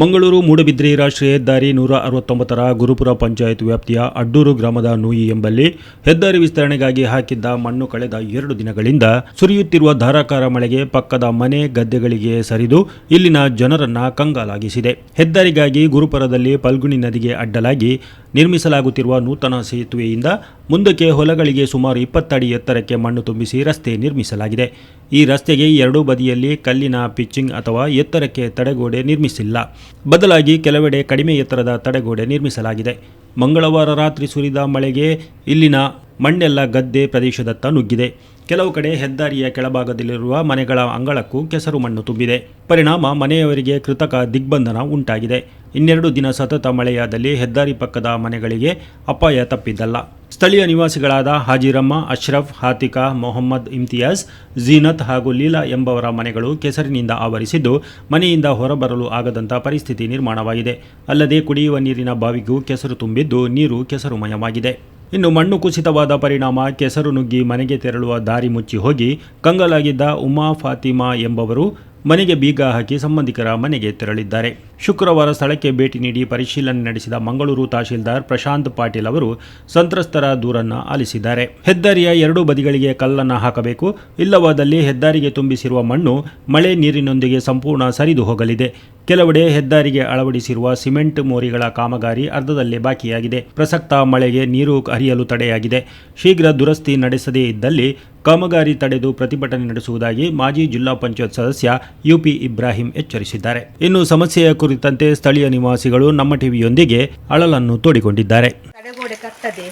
ಮಂಗಳೂರು ಮೂಡಬಿದ್ರಿ ರಾಷ್ಟ್ರೀಯ ಹೆದ್ದಾರಿ ನೂರ ಅರವತ್ತೊಂಬತ್ತರ ಗುರುಪುರ ಪಂಚಾಯತ್ ವ್ಯಾಪ್ತಿಯ ಅಡ್ಡೂರು ಗ್ರಾಮದ ನೂಯಿ ಎಂಬಲ್ಲಿ ಹೆದ್ದಾರಿ ವಿಸ್ತರಣೆಗಾಗಿ ಹಾಕಿದ್ದ ಮಣ್ಣು ಕಳೆದ ಎರಡು ದಿನಗಳಿಂದ ಸುರಿಯುತ್ತಿರುವ ಧಾರಾಕಾರ ಮಳೆಗೆ ಪಕ್ಕದ ಮನೆ ಗದ್ದೆಗಳಿಗೆ ಸರಿದು ಇಲ್ಲಿನ ಜನರನ್ನ ಕಂಗಾಲಾಗಿಸಿದೆ. ಹೆದ್ದಾರಿಗಾಗಿ ಗುರುಪುರದಲ್ಲಿ ಪಲ್ಗುಣಿ ನದಿಗೆ ಅಡ್ಡಲಾಗಿ ನಿರ್ಮಿಸಲಾಗುತ್ತಿರುವ ನೂತನ ಸೇತುವೆಯಿಂದ ಮುಂದಕ್ಕೆ ಹೊಲಗಳಿಗೆ ಸುಮಾರು ಇಪ್ಪತ್ತಡಿ ಎತ್ತರಕ್ಕೆ ಮಣ್ಣು ತುಂಬಿಸಿ ರಸ್ತೆ ನಿರ್ಮಿಸಲಾಗಿದೆ. ಈ ರಸ್ತೆಗೆ ಎರಡೂ ಬದಿಯಲ್ಲಿ ಕಲ್ಲಿನ ಪಿಚ್ಚಿಂಗ್ ಅಥವಾ ಎತ್ತರಕ್ಕೆ ತಡೆಗೋಡೆ ನಿರ್ಮಿಸಿಲ್ಲ. ಬದಲಾಗಿ ಕೆಲವೆಡೆ ಕಡಿಮೆ ಎತ್ತರದ ತಡೆಗೋಡೆ ನಿರ್ಮಿಸಲಾಗಿದೆ. ಮಂಗಳವಾರ ರಾತ್ರಿ ಸುರಿದ ಮಳೆಗೆ ಇಲ್ಲಿನ ಮಣ್ಣೆಲ್ಲ ಗದ್ದೆ ಪ್ರದೇಶದತ್ತ ನುಗ್ಗಿದೆ. ಕೆಲವು ಕಡೆ ಹೆದ್ದಾರಿಯ ಕೆಳಭಾಗದಲ್ಲಿರುವ ಮನೆಗಳ ಅಂಗಳಕ್ಕೂ ಕೆಸರು ಮಣ್ಣು ತುಂಬಿದೆ. ಪರಿಣಾಮ ಮನೆಯವರಿಗೆ ಕೃತಕ ದಿಗ್ಬಂಧನ ಉಂಟಾಗಿದೆ. ಇನ್ನೆರಡು ದಿನ ಸತತ ಮಳೆಯಾದಲ್ಲಿ ಹೆದ್ದಾರಿ ಪಕ್ಕದ ಮನೆಗಳಿಗೆ ಅಪಾಯ ತಪ್ಪಿದ್ದಲ್ಲ. ಸ್ಥಳೀಯ ನಿವಾಸಿಗಳಾದ ಹಾಜಿರಮ್ಮ, ಅಶ್ರಫ್, ಹಾತಿಕಾ, ಮೊಹಮ್ಮದ್ ಇಮ್ತಿಯಾಜ್ ಜೀನತ್ ಹಾಗೂ ಲೀಲಾ ಎಂಬವರ ಮನೆಗಳು ಕೆಸರಿನಿಂದ ಆವರಿಸಿದ್ದು, ಮನೆಯಿಂದ ಹೊರಬರಲು ಆಗದಂಥ ಪರಿಸ್ಥಿತಿ ನಿರ್ಮಾಣವಾಗಿದೆ. ಅಲ್ಲದೆ ಕುಡಿಯುವ ನೀರಿನ ಬಾವಿಗೂ ಕೆಸರು ತುಂಬಿದ್ದು, ನೀರು ಕೆಸರುಮಯವಾಗಿದೆ. ಇನ್ನು ಮಣ್ಣು ಕುಸಿತವಾದ ಪರಿಣಾಮ, ಕೆಸರು ನುಗ್ಗಿ ಮನೆಗೆ ತೆರಳುವ ದಾರಿ ಮುಚ್ಚಿ ಹೋಗಿ, ಕಂಗಲಾಗಿದ್ದ ಉಮಾ, ಫಾತಿಮಾ ಎಂಬವರು ಮನೆಗೆ ಬೀಗ ಹಾಕಿ ಸಂಬಂಧಿಕರ ಮನೆಗೆ ತೆರಳಿದ್ದಾರೆ. ಶುಕ್ರವಾರ ಸ್ಥಳಕ್ಕೆ ಭೇಟಿ ನೀಡಿ ಪರಿಶೀಲನೆ ನಡೆಸಿದ ಮಂಗಳೂರು ತಹಶೀಲ್ದಾರ್ ಪ್ರಶಾಂತ್ ಪಾಟೀಲ್ ಅವರು ಸಂತ್ರಸ್ತರ ದೂರನ್ನ ಆಲಿಸಿದ್ದಾರೆ. ಹೆದ್ದಾರಿಯ ಎರಡೂ ಬದಿಗಳಿಗೆ ಕಲ್ಲನ್ನು ಹಾಕಬೇಕು. ಇಲ್ಲವಾದಲ್ಲಿ ಹೆದ್ದಾರಿಗೆ ತುಂಬಿಸಿರುವ ಮಣ್ಣು ಮಳೆ ನೀರಿನೊಂದಿಗೆ ಸಂಪೂರ್ಣ ಸರಿದು ಹೋಗಲಿದೆ. ಕೆಲವೆಡೆ ಹೆದ್ದಾರಿಗೆ ಅಳವಡಿಸಿರುವ ಸಿಮೆಂಟ್ ಮೋರಿಗಳ ಕಾಮಗಾರಿ ಅರ್ಧದಲ್ಲೇ ಬಾಕಿಯಾಗಿದೆ. ಪ್ರಸಕ್ತ ಮಳೆಗೆ ನೀರು ಹರಿಯಲು ತಡೆಯಾಗಿದೆ. ಶೀಘ್ರ ದುರಸ್ತಿ ನಡೆಸದೇ ಇದ್ದಲ್ಲಿ ಕಾಮಗಾರಿ ತಡೆದು ಪ್ರತಿಭಟನೆ ನಡೆಸುವುದಾಗಿ ಮಾಜಿ ಜಿಲ್ಲಾ ಪಂಚಾಯತ್ ಸದಸ್ಯ ಯುಪಿ ಇಬ್ರಾಹಿಂ ಎಚ್ಚರಿಸಿದ್ದಾರೆ. ಇನ್ನು ಸಮಸ್ಯೆಯ ಕುರಿತಂತೆ ಸ್ಥಳೀಯ ನಿವಾಸಿಗಳು ನಮ್ಮ ಟಿವಿಯೊಂದಿಗೆ ಅಳಲನ್ನು ತೋಡಿಕೊಂಡಿದ್ದಾರೆ. ತಡೆಗೋಡೆ ಕಟ್ಟದೆ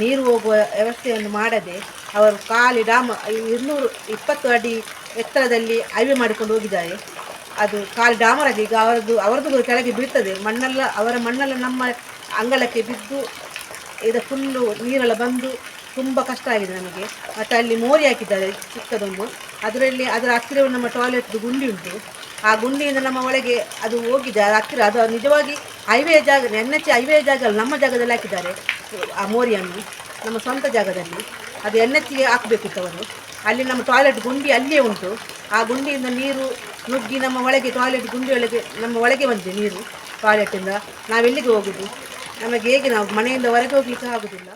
ನೀರು ಹೋಗುವ ವ್ಯವಸ್ಥೆಯನ್ನು ಮಾಡದೆ ಅವರು ಖಾಲಿ ಡಾಮ ಇನ್ನೂರು ಇಪ್ಪತ್ತು ಅಡಿ ಎತ್ತರದಲ್ಲಿ ಹೈವೆ ಮಾಡಿಕೊಂಡು ಹೋಗಿದ್ದಾರೆ. ಅದು ಖಾಲಿ ಡಾಮರಾಗಿ ಈಗ ಅವರದ್ದು ಅವರದ್ದು ಕೂಡ ಕೆಳಗೆ ಬೀಳ್ತದೆ. ಮಣ್ಣೆಲ್ಲ, ಅವರ ಮಣ್ಣೆಲ್ಲ ನಮ್ಮ ಅಂಗಳಕ್ಕೆ ಬಿದ್ದು, ಇದು ಫುಲ್ಲು ನೀರೆಲ್ಲ ಬಂದು ತುಂಬ ಕಷ್ಟ ಆಗಿದೆ ನಮಗೆ. ಮತ್ತು ಅಲ್ಲಿ ಮೋರಿ ಹಾಕಿದ್ದಾರೆ ಚಿಕ್ಕದೊಂದು. ಅದರಲ್ಲಿ ಅದರ ಹತ್ತಿರ ನಮ್ಮ ಟಾಯ್ಲೆಟ್ದು ಗುಂಡಿ ಉಂಟು. ಆ ಗುಂಡಿಯಿಂದ ನಮ್ಮ ಒಳಗೆ ಅದು ಹೋಗಿದೆ. ಅದು ಹತ್ತಿರ ಅದು ನಿಜವಾಗಿ ಹೈವೇ ಜಾಗ ಎನ್ ಎಚ್ ಹೈವೇ ಜಾಗ ಅಲ್ಲ ನಮ್ಮ ಜಾಗದಲ್ಲಿ ಹಾಕಿದ್ದಾರೆ, ಆ ಮೋರಿಯನ್ನು, ನಮ್ಮ ಸ್ವಂತ ಜಾಗದಲ್ಲಿ. ಅದು ಎನ್ ಎಚ್ಗೆ ಹಾಕಬೇಕಿತ್ತು ಅವರು. ಅಲ್ಲಿ ನಮ್ಮ ಟಾಯ್ಲೆಟ್ ಗುಂಡಿ ಅಲ್ಲಿಯೇ ಉಂಟು. ಆ ಗುಂಡಿಯಿಂದ ನೀರು ನುಗ್ಗಿ ನಮ್ಮ ಒಳಗೆ ಟಾಯ್ಲೆಟ್ ಗುಂಡಿ ಒಳಗೆ, ನಮ್ಮ ಒಳಗೆ ಬಂದಿದೆ ನೀರು ಟಾಯ್ಲೆಟಿಂದ ನಾವೆಲ್ಲಿಗೆ ಹೋಗುದು? ನಮಗೆ ಹೇಗೆ ನಾವು ಮನೆಯಿಂದ ಹೊರಗೆ ಹೋಗ್ಲಿಕ್ಕೆ ಆಗುದಿಲ್ಲ.